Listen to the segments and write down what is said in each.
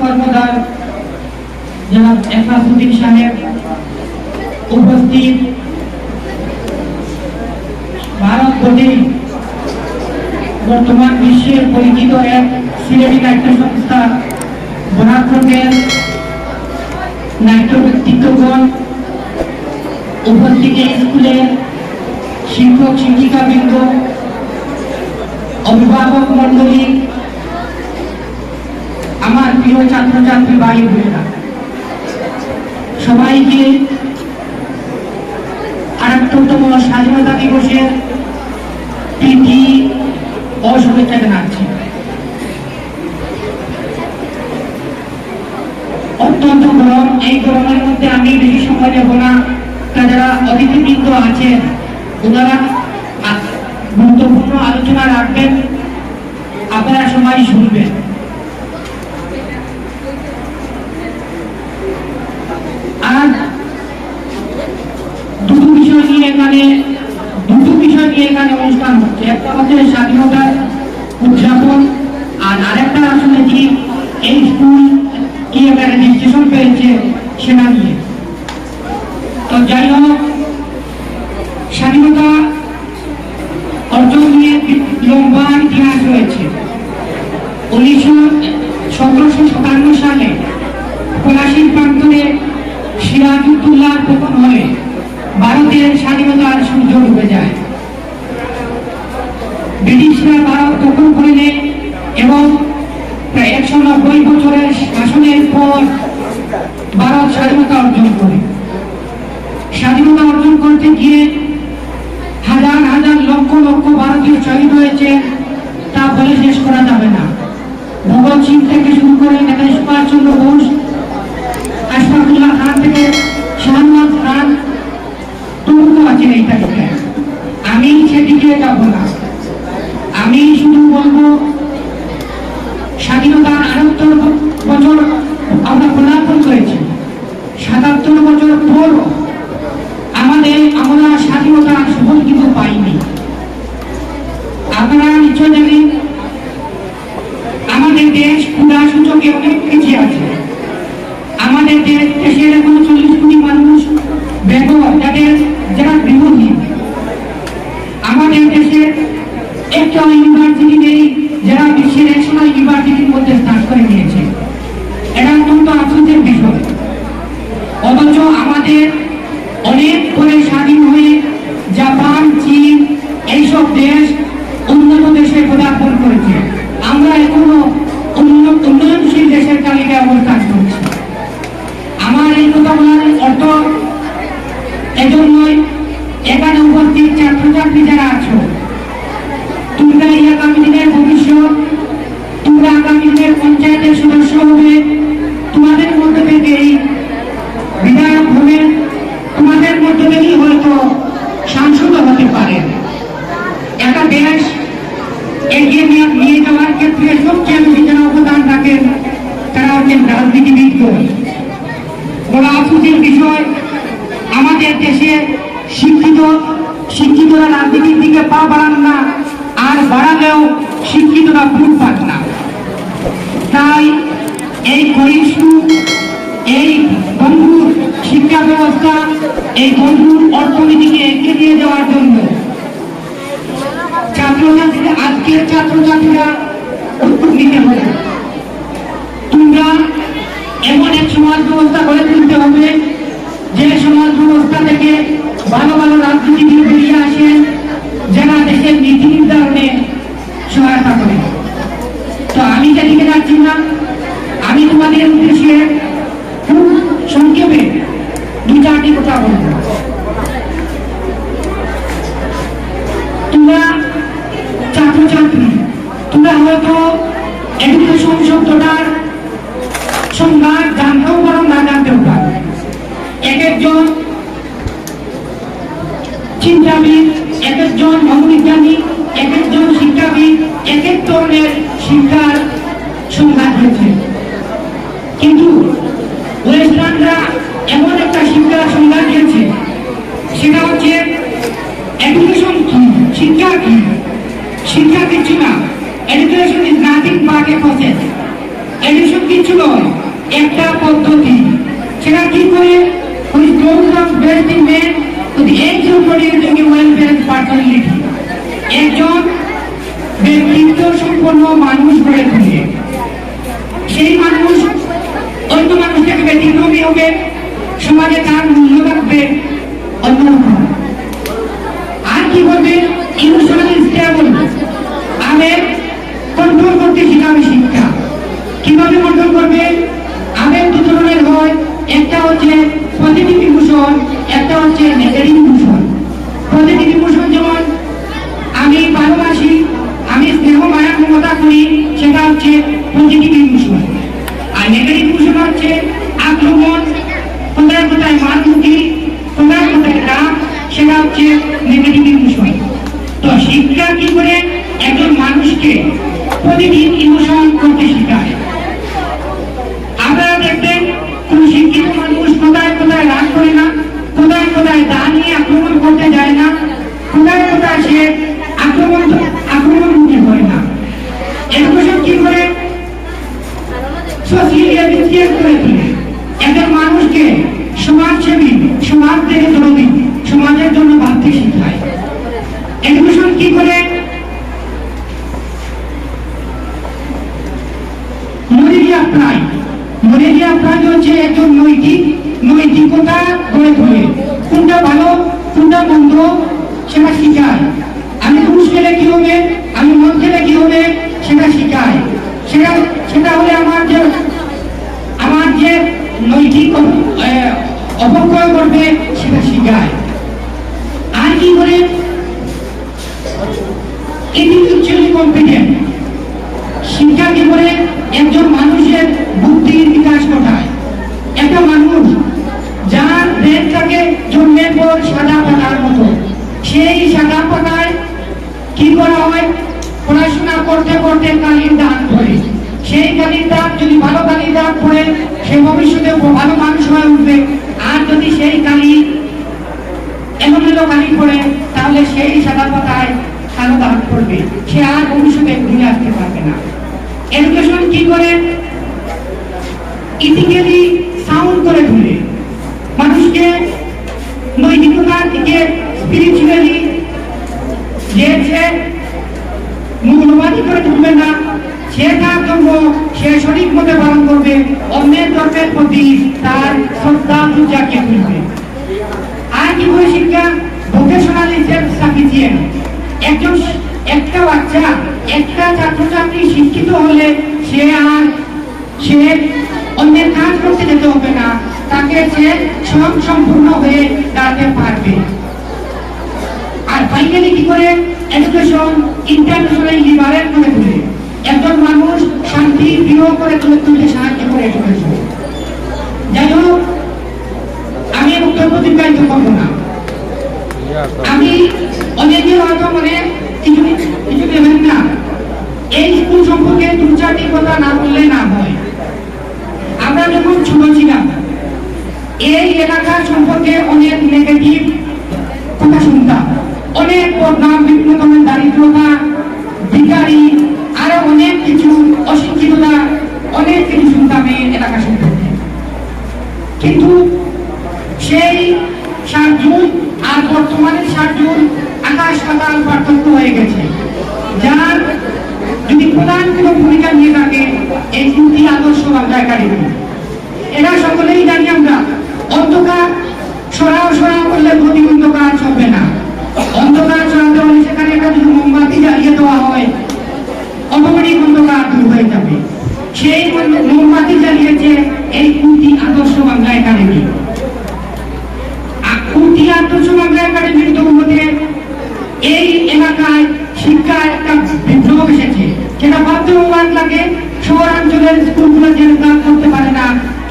কর্মদার সাহেব উপস্থিত, ভারত গতি বর্তমান বিশ্বের পরিচিত এক সিলেটি নাট্য সংস্থা বনাত্রকের নাট্য ব্যক্তিত্বগণ উপস্থিত স্কুলের শিক্ষক শিক্ষিকা বৃন্দ অভিভাবক মন্ডলী আমার প্রিয় ছাত্রছাত্রী ভাই বোনেরা, সবাইকে আটাত্তরতম স্বাধীনতা দিবসের প্রীতি ও শুভেচ্ছা জানাচ্ছি। অত্যন্ত গরম, এই গরমের মধ্যে আমি বেশি সময় নেব না। যারা অতিথিবৃন্দ আছেন, ওনারা গুরুত্বপূর্ণ আলোচনা রাখবেন, আপনারা সবাই শুনবেন আজ দুটো বিষয় নিয়ে এখানে, দুটো বিষয় নিয়ে এখানে অনুষ্ঠান হচ্ছে। একটা হচ্ছে স্বাধীনতার উদযাপন, আর আরেকটা আসলে কি, এই স্কুল কি একটা রেজিস্ট্রেশন পেয়েছে সেটা নিয়ে। তো যাই হোক, স্বাধীনতা অর্জন নিয়ে লম্বা ইতিহাস রয়েছে। উনিশশো সতেরোশো সাতান্ন সালে পলাশির প্রান্তরে সিরাজউদ্দৌলার পতন হলে ভারতের স্বাধীনতার সূর্য ডুবে যায়। ব্রিটিশরা ভারত দখল করে নেয় এবং প্রায় একশো নব্বই বছরের শাসনের পর ভারত স্বাধীনতা অর্জন করে। স্বাধীনতা অর্জন করতে গিয়ে হাজার হাজার লক্ষ লক্ষ ভারতীয় শহীদ হয়েছে, তা বলে শেষ করা যাবে না। ভগৎ সিং থেকে শুরু করে নেতাজি সুভাষ চন্দ্র বোস আশফাকুল্লাহ খান থেকে, শাহনওয়াজ খান তবুও আছেন এই তালিকায় আমি সেদিকে যাব না। আমি শুধু বলব, স্বাধীনতার আটাত্তর বছর আমরা পদার্পণ করেছি। সাতাত্তর বছর পর আমাদের আমরা স্বাধীনতার সুফল কিন্তু পাইনি। আপনারা নিশ্চয় জানেন, আমাদের দেশ ক্ষুদা সূচকে অনেক পিছিয়ে আছে। আমাদের যে এশিয়ার এখন চল্লিশ কোটি মানুষ বেগর যাদের যারা গৃহহীন। আমাদের দেশে একটা ইউনিভার্সিটি নেই, যারা বিশ্বের একশো ইউনিভার্সিটির মধ্যে স্থান করে নিয়েছে এটা অত্যন্ত আফসোসের বিষয় অথচ আমাদের অনেক পরে স্বাধীন হয়ে জাপান চীন এইসব দেশ উন্নত দেশে পদার্পণ করেছে আমরা এখনও উন্নত উন্নয়নশীল দেশের তালিকায় অবস্থান করছি আমার এই কথা বলার অর্থ এজন্যই এখানে উপস্থিত ছাত্রছাত্রী যারা আছো তোমরা এই আগামী দিনের ভবিষ্যৎ তোমরা আগামী দিনের পঞ্চায়েতের সদস্য হবে তোমাদের মধ্যে থেকেই বিধায়ক হবেন তোমাদের মধ্যে থেকেই হয়তো সাংসদ হতে পারেন একটা দেশ এগিয়ে নিয়ে নিয়ে যাওয়ার ক্ষেত্রে সবচেয়ে বেশি যারা অবদান রাখেন তারা হচ্ছেন রাজনীতিবিদগণ বড় আফসোসের বিষয় আমাদের দেশে শিক্ষিত শিক্ষিতরা রাজনীতির দিকে পা বাড়ান না আর বাড়ালেও শিক্ষিতরা ভুল পান না তাই এই ক্ষয়িষ্ণু এই বন্ধুর ব্যবস্থা এই বন্ধুর অর্থনীতিকে এগিয়ে নিয়ে যাওয়ার জন্য। ছাত্রছাত্রীরা আজকের ছাত্রছাত্রীরা উদ্যোগ নিতে হবে। তোমরা এমন এক সমাজ ব্যবস্থা গড়ে তুলতে হবে, যে সমাজ ব্যবস্থা থেকে ভালো ভালো রাজনীতিবিদ বেরিয়ে আসেন যারা দেশের নীতি নির্ধারণে সহায়তা করে। তো আমি যেদিকে যাচ্ছি না, আমি তোমাদের উদ্দেশ্যে খুব সংক্ষেপে চারটি কথা বলব তোমরা ছাত্রছাত্রী, তোমরা হয়তো এডুকেশন শব্দটার সংজ্ঞা জানতেও পারো, না জানতেও পারো। এক একজন চিন্তাবিদ এক একজন মনোবিজ্ঞানী এক একজন শিক্ষাবিদ এক এক ধরনের শিক্ষার সংজ্ঞা দিয়েছে কিন্তু ওয়েস্টার্নরা এমন একটা শিক্ষার সংজ্ঞা দিয়েছে সেটা হচ্ছে এডুকেশন কি? শিক্ষা কি? শিক্ষা কিছু না। Education is nothing but a process education কিছু নয়, একটা পদ্ধতি। সেটা কি করে? ওই programme best men with age producing welfare personality একজন ব্যক্তিত্ব সম্পন্ন মানুষ গড়ে তুলে। সেই মানুষ অন্য মানুষ থেকে ব্যতিক্রমী হবে। সমাজে তার মূল্য থাকবে। আর কি বলবেন ইমোশনাল স্টেবল আবেগ কন্ট্রোল করতে শিখাবে শিক্ষা কীভাবে কন্ট্রোল করবে আবেগ দু ধরনের হয় একটা হচ্ছে পজিটিভ ইমোশন একটা হচ্ছে নেগেটিভ ইমোশন পজিটিভ ইমোশন যেমন আমি ভালোবাসি আমি স্নেহ মায়া মমতা করি সেটা হচ্ছে পজিটিভ ইমোশন আর নেগেটিভ ইমোশন হচ্ছে আক্রমণ কোথায় কোথায় মারমুখী কোথায় কোথায় রাগ সেটা হচ্ছে নেগেটিভ ইমোশন তো শিক্ষা কি করে একজন মানুষকে পজিটিভ ইমোশন করতে শেখায় আপনারা দেখবেন কোন শিক্ষিত মানুষ কোথায় কোথায় রাগ করে না কোথায় কোথায় দা নিয়ে আক্রমণ করতে যায় না কোথায় কোথায় সে আক্রমণ আক্রমণ মুখে হয় না এডুকেশন কি করে সোশিয়াল বিজ্ঞান করে তোলে একজন মানুষকে সমাজসেবী সমাজ থেকে দরদি সমাজের জন্য ভাবতে শেখায় এডুকেশন কি করে প্রায় মরেলিয়া প্রায় হচ্ছে একজন নৈতিক নৈতিকতা গড়ে তোলে। কোনটা ভালো, কোনটা মন্দ, সেটা শিখায়। আমি ঘুষ খেলে কি হবে, আমি মদ খেলে কি হবে, সেটা শিখায়। সেটা সেটা হলে আমার যে আমার যে নৈতিক অপব্যয় করবে, সেটা শিখায়। আর কি করে ইন্টেলেকচুয়ালি কম্পিটেন্ট শিক্ষা কি করে একজন মানুষের বুদ্ধির বিকাশ ঘটায়। একটা মানুষ যার ব্রেন থাকে জন্মের পর সাদা পাতার মতো। সেই সাদা পাতায় কি করা হয়? পড়াশোনা করতে করতে কালির দাগ পড়ে সেই কালির দাগ যদি ভালো কালির দাগ পড়ে, সে ভবিষ্যতে ভালো মানুষ হয়ে উঠবে। আর যদি সেই কালি এলোমেলো কালি পড়ে, তাহলে সেই সাদা পাতায় কালো দাগ পড়বে। সে আর ভবিষ্যতে ঘুরে আসতে পারবে না। এডুকেশন কি করে? ইথিক্যালি সাউন্ড করে তোলে। মানুষকে নৈতিকতার দিকে স্পিরিচুয়ালি যে মূল্যবাদী করে তুলবে না, সে তার ধর্ম সে সঠিক মতে পালন করবে, অন্যের ধর্মের প্রতি তার শ্রদ্ধা জাগিয়ে তুলবে আর কি করে শিক্ষা? ভোকেশনাল সাফিসিয়েন্ট একজন, একটা বাচ্চা একটা ছাত্রছাত্রী শিক্ষিত হলে সে আর, সে অন্যের কাজ করতে যেতে হবে না। তাকে সে স্বয়ং সম্পূর্ণ হয়ে দাঁড়াতে পারবে। আর ফাইনালি কি করে? এডুকেশন ইন্টারন্যাশনাল লিবারেল করে তোলে। একজন মানুষ শান্তি প্রিয় করে তুলে তুলতে সাহায্য করে এডুকেশন যাই হোক, আমি বক্তব্য দীর্ঘায়িত করব না। আমি অনেকে হয়তো মনে কিছু কিছু দেবেন না। এই স্কুল সম্পর্কে দু চারটি কথা না বললে না হয়। আমরা যখন ছোট ছিলাম, এই এলাকার সম্পর্কে অনেক নেগেটিভ কথা শুনতাম। অনেক বদনাম বিভিন্ন ধরনের দারিদ্রতা ভিকারি আরও অনেক কিছু, অশিক্ষিততা, অনেক কিছু শুনতাম এই এলাকা সম্পর্কে। কিন্তু সেই ষাট জুন আর বর্তমানের ষাট জুন আকাশ পাতাল পার্থক্য হয়ে গেছে। যার যদি প্রধান কোনো ভূমিকা নিয়ে থাকে, এই দুটি আদর্শ বাংলা এরা সকলেই জানি আমরা, অন্ধকার সরাও সরাও করলে প্রতি অন্ধকার চলবে না। অন্ধকার সরাতে হলে সেখানে একটা যদি মোমবাতি জ্বালিয়ে দেওয়া হয়। অটোমেটিক অন্ধকার দূর হয়ে যাবে। সেই মোমবাতি জ্বালিয়েছে এই কুটি আদর্শ বাংলা একাডেমি কুটি আদর্শ বাংলা একাডেমির দৌলতে এই এলাকায় শিক্ষা একটা বিপ্লব এসেছে। যেটা বাধ্যবান লাগে, শহরাঞ্চলের স্কুলগুলো যে দান করতে পারে না,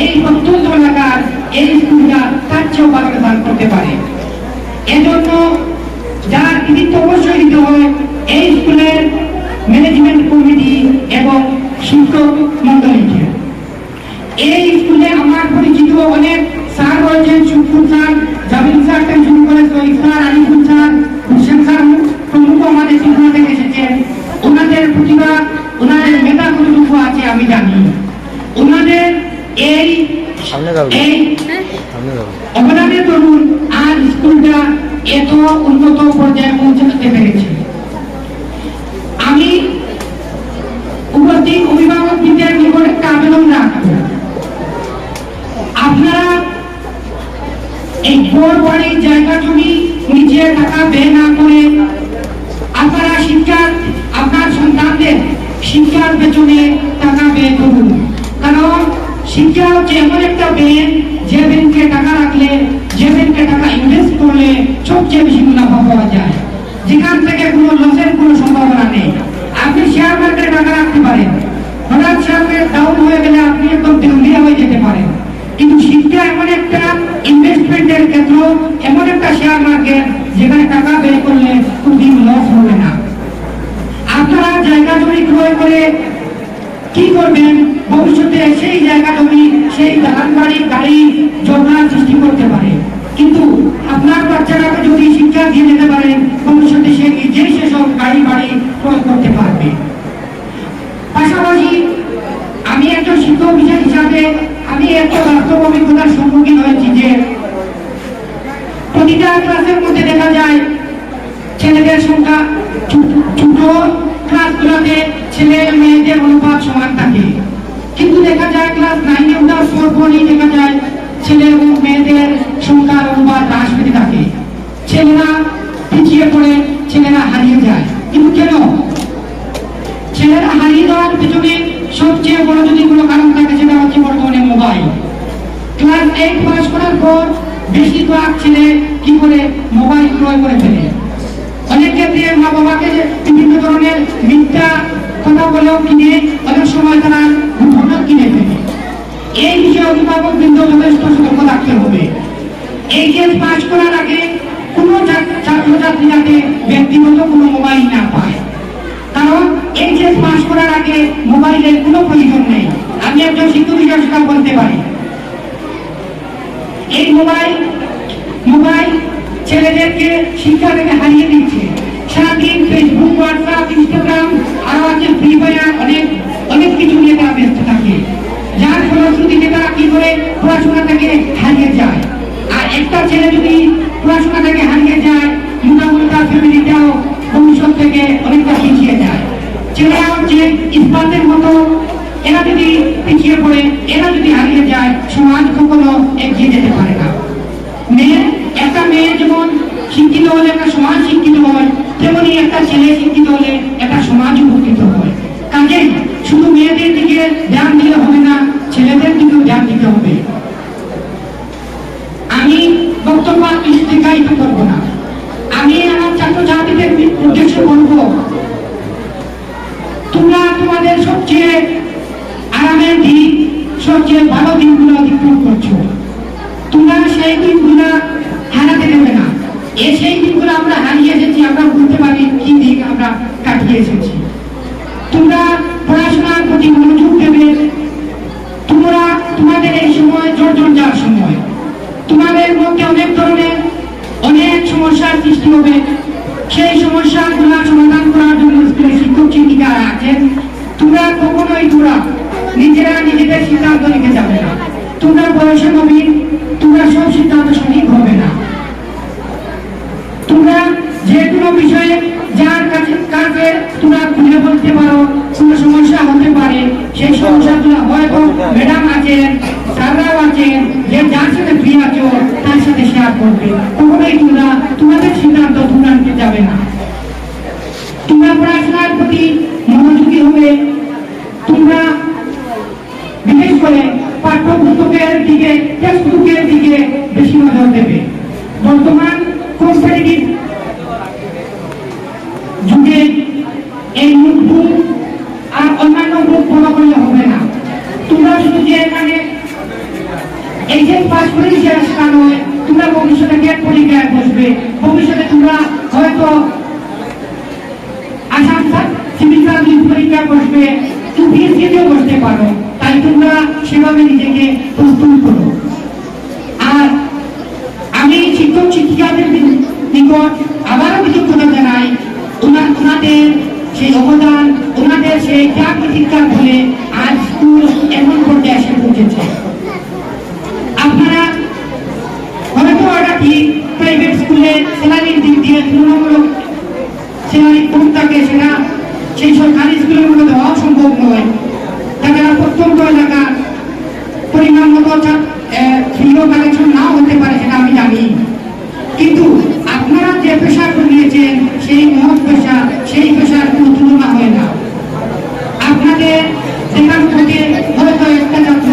এই প্রত্যন্ত এলাকার এই স্কুলটা তার চেয়েও ভালো দান করতে পারে। এজন্য যার কৃতিত্ব অবশ্যই দিতে হয় এই স্কুলের ম্যানেজমেন্ট কমিটি এবং শিক্ষক মন্ডলীকে। এই স্কুলে আমার পরিচিত অনেক স্যার রয়েছেন সুকুর স্যার, জামিল স্যার থেকে শুরু করে Syed sir Aliful sir, Hossain sir প্রমুখ আমাদের ত্রিপুরা থেকে এসেছেন। ওনাদের প্রতিভা ওনাদের মেধা কতটুকু আছে আমি জানি। ওনাদের এই এই অবদানের দরুন আজ স্কুলটা এত উন্নত পর্যায়ে পৌঁছাতে পেরেছে। আমি উপস্থিত অভিভাবক বিদ্যার নিকট একটা আবেদন রাখব। আপনারা এই বোর বাড়ির জায়গা জমি নিচে টাকা ব্যয় না করে আপনারা শিক্ষার, আপনার সন্তানদের শিক্ষার পেছনে টাকা ব্যয় করুন। কারণ শিক্ষা হচ্ছে এমন একটা ব্যাংক, যে ব্যাংকে টাকা রাখলে, যে ব্যাংকে টাকা ইনভেস্ট করলে সবচেয়ে বেশি মুনাফা পাওয়া যায়। যেখান থেকে কোনো লসের কোনো সম্ভাবনা নেই। আপনি শেয়ার মার্কেটে টাকা রাখতে পারেন। হঠাৎ শেয়ার মার্কেট ডাউন হয়ে গেলে আপনি একদম দেউলিয়া হয়ে যেতে পারেন। কিন্তু শিক্ষা এমন একটা ইনভেস্টমেন্টের ক্ষেত্র শেয়ার যেখানে টাকা ব্যয় করলে কোনদিন লস হবে না। আপনারা জায়গা জমি ক্রয় করে কি করবেন? ভবিষ্যতে সেই জায়গা জমি, সেই দালান বাড়ি, গাড়ি জমা সৃষ্টি করতে পারে। কিন্তু আপনার বাচ্চাটাকে যদি শিক্ষা দিয়ে যেতে পারেন ভবিষ্যতে সে নিজেই সেসব গাড়ি, বাড়ি ক্রয় করতে পারবে। পাশাপাশি আমি একজন শিক্ষক হিসাবে, আমি একটা বাস্তব অভিজ্ঞতার সম্মুখীন হয়েছি যে প্রতিটা ক্লাসের মধ্যে দেখা যায়, ছেলেদের সংখ্যা ছোট- ক্লাসগুলোতে ছেলে মেয়েদের অনুপাত সমান থাকে। কিন্তু দেখা যায় ক্লাস নাইনে ওঠার পর পরই দেখা যায়, ছেলে এবং মেয়েদের সংখ্যার অনুপাত হ্রাস পেতে থাকে। ছেলেরা পিছিয়ে পড়ে, ছেলেরা হারিয়ে যায়। কিন্তু কেন? ছেলেরা হারিয়ে যাওয়ার পিছনে সবচেয়ে বড় যদি কোনো কারণ থাকে, সেটা হচ্ছে বর্তমানে মোবাইল ক্লাস এইট পাস করার পর বেশিরভাগ ছেলে কি করে মোবাইল ক্রয় করে ফেলে? অনেক ক্ষেত্রে মা বাবাকে বিভিন্ন ধরনের মিথ্যা কথা বলেও কিনে, অনেক সময় তারা ঘটনা কিনে ফেলে। এই বিষয়ে অভিভাবক বৃন্দ যথেষ্ট সতর্ক রাখতে হবে। এইচএস পাস করার আগে কোনো ছাত্রছাত্রী যাতে ব্যক্তিগত কোনো মোবাইল না পায়। কারণ এইচএস পাস করার আগে মোবাইলের কোনো প্রয়োজন নেই। আমি একজন শিক্ষক হিসেবে বলতে পারি। এই মোবাইল মোবাইল ছেলেদেরকে শিক্ষা থেকে হারিয়ে দিচ্ছে। সারাদিন ফেসবুক হোয়াটসঅ্যাপ ইনস্টাগ্রাম আরও আছে ফ্রি ফায়ার অনেক অনেক কিছু নিয়ে তারা ব্যস্ত থাকে। যার ফলশ্রুতিতে তারা কি করে পড়াশোনা থেকে হারিয়ে যায়। আর একটা ছেলে যদি পড়াশোনা থেকে হারিয়ে যায়, মোটামুটি তার ফ্যামিলিটাও ভবিষ্যৎ থেকে অনেকটা পিছিয়ে যায়। ছেলেরা হচ্ছে ইস্পাতের মতো, এরা যদি পিছিয়ে পড়ে, এরা যদি হারিয়ে যায়, সমাজ এগিয়ে যেতে পারে না। মেয়ে, একটা মেয়ে যেমন শিক্ষিত হলে একটা সমাজ শিক্ষিত হয়, তেমনি একটা ছেলে শিক্ষিত হলে একটা সমাজ উপকৃত হয়। কাজেই শুধু মেয়েদের দিকে ধ্যান দিলে হবে না, ছেলেদের দিকেও ধ্যান দিতে হবে। আমি বক্তব্য দীর্ঘায়িত করব না। আমি আমার ছাত্রছাত্রীদের উদ্দেশ্যে বলব, তোমরা তোমাদের সবচেয়ে আরামের দিন সবচেয়ে ভালো দিনগুলো অতিক্রম করছ। তোমরা সেই দিনগুলো হারাতে দেবে না। এ সেই দিনগুলো আমরা হারিয়ে এসেছি, আমরা বলতে পারি কি দিন আমরা কাটিয়ে এসেছি। তোমরা পড়াশোনার প্রতি মনোযোগ দেবে। তোমরা তোমাদের এই সময় জর্জর যাওয়ার সময়। তোমাদের মধ্যে অনেক ধরনের অনেক সমস্যার সৃষ্টি হবে। সেই সমস্যাগুলো সমাধান করার জন্য স্কুলের শিক্ষক শিক্ষিকারা আছেন। তোমরা কখনোই তোমরা নিজেরা নিজেদের সিদ্ধান্ত নিতে যাবে না। তোমরা বয়সে নবীন তোমরা সব সিদ্ধান্ত সঠিক হবে না। তোমরা যে কোনো বিষয়ে যার কাছে কাছে তোমরা খুলে বলতে পারো, কোনো সমস্যা হতে পারে, সেই সমস্যাগুলো হয়তো ম্যাডাম আছেন, স্যাররাও আছেন, যে যার সাথে ফ্রি আছো, তার সাথে শেয়ার করবে। কখনোই তোমরা তোমাদের সিদ্ধান্ত তোমরা নিতে যাবে না। তোমরা পড়াশোনার প্রতি মনোযোগী হবে তোমরা বিশেষ করে পাঠ্যপুস্তকের দিকে টেক্সটবুকের দিকে বেশি নজর দেবে বর্তমান কম্পিটিটিভ যুগে এই নোটবুক আর অন্যান্য বুক ফলো করলে হবে না তোমরা শুধু যে এখানে এইচএস পাস করে শেষ তা নয় তোমরা ভবিষ্যতে গেট বসবে ভবিষ্যতে তোমরা হয়তো আসাম পরীক্ষায় বসবে বসতে পারো। তাই তোমরা সেভাবে নিজেকে প্রস্তুত করো। আর আমি শিক্ষক, শিক্ষিকাদের নিকট আবারও জানাই, ওনা- ওনাদের সেই অবদান, ওনাদের সেই ত্যাগ প্রতিজ্ঞার আজ স্কুল এমন পর্যায়ে এসে পৌঁছেছে। আপনারা হয়তো এটা ঠিক প্রাইভেট স্কুলে স্যালারির দিক দিয়ে তুলনামূলক স্যালারি কম থাকে, সেটা সেই সরকারি স্কুলের মধ্যে দেওয়া সম্ভব নয়। তাছাড়া প্রত্যন্ত এলাকা পরিমাণ মতো ফিও কালেকশন নাও হতে পারে, সেটা আমি জানি। কিন্তু আপনারা যে পেশা নিয়েছেন সেই মহৎ পেশা, সেই পেশার কোনো তুলনা হয় না। আপনাদের সেখান থেকে হয়তো একটা ছাত্র,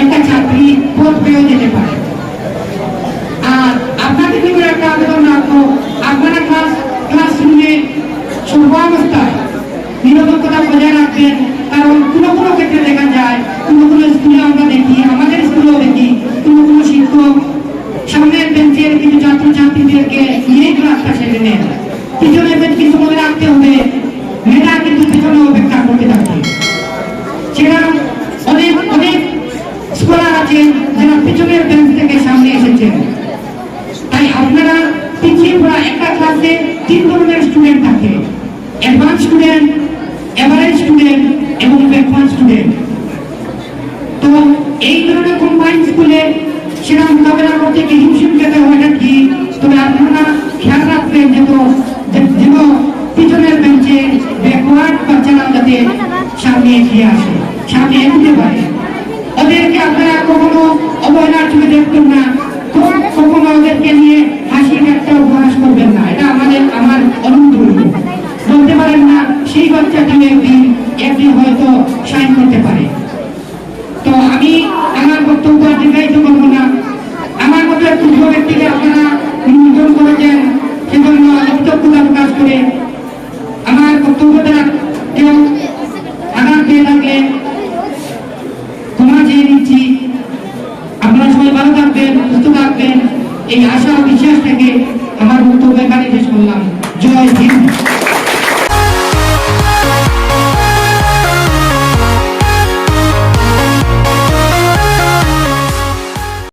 একটা ছাত্রী পদ পেয়েও যেতে পারে। আপনাদের নিকট একটা আবেদন রাখব? আপনারা ক্লাস ক্লাসরুমে সর্বাবস্থায় নিরাপত্তা বজায় রাখবেন কারণ কোনো কোনো ক্ষেত্রে দেখা যায় কোনো কোনো স্কুলে আমরা দেখি আমাদের স্কুলেও দেখি কোনো কোনো শিক্ষক সামনের বেঞ্চের কিছু ছাত্রছাত্রীদেরকে নিয়ে ক্লাসটা সেরে নেন পিছনের বেঞ্চ কিন্তু মনে রাখতে হবে মেয়েরা কিন্তু পিছনে অপেক্ষা করতে থাকে সেটা অনেক অনেক স্কলার আছেন যারা পিছনের বেঞ্চ থেকে সামনে এসেছেন তাই আপনারা পিছিয়ে পড়া একটা ক্লাসে তিন ধরনের স্টুডেন্ট থাকে অ্যাডভান্স স্টুডেন্ট এভারেজ স্টুডেন্ট এবং ব্যাকওয়ার্ড স্টুডেন্ট তো এই ধরনের কম্বাইন স্কুলে সেটা মোকাবেলা করতে কি হিমশিম খেতে হয় না কি তবে আপনারা খেয়াল রাখবেন যে তো যেন পিছনের বেঞ্চে ব্যাকওয়ার্ড বাচ্চারা যাতে সামনে এগিয়ে আসে, সামনে এগোতে পারে। ওদেরকে আপনারা কখনো অবহেলার চোখে দেখবেন না। কখনো ওদেরকে নিয়ে হাসি একটা উপহাস করবেন না। এটা আমাদের আমার অনুরোধ। বলতে পারেন না, সেই বাচ্চাটি একদিন একদিন হয়তো সাইন করতে পারে। তো আমি আমার বক্তব্য দীর্ঘায়িত করব না। আমার মতো ক্ষুদ্র ব্যক্তিকে আপনারা নিমন্ত্রণ করেছেন, সেজন্য কৃতজ্ঞতা প্রকাশ করে আমার বক্তব্য কেউ আঘাত পেয়ে থাকলে ক্ষমা চেয়ে নিচ্ছি। আপনারা সবাই ভালো থাকবেন, সুস্থ থাকবেন। এই আশা বিশ্বাস থেকে আমার বক্তব্য এখানে শেষ করলাম। জয় হিন্দ।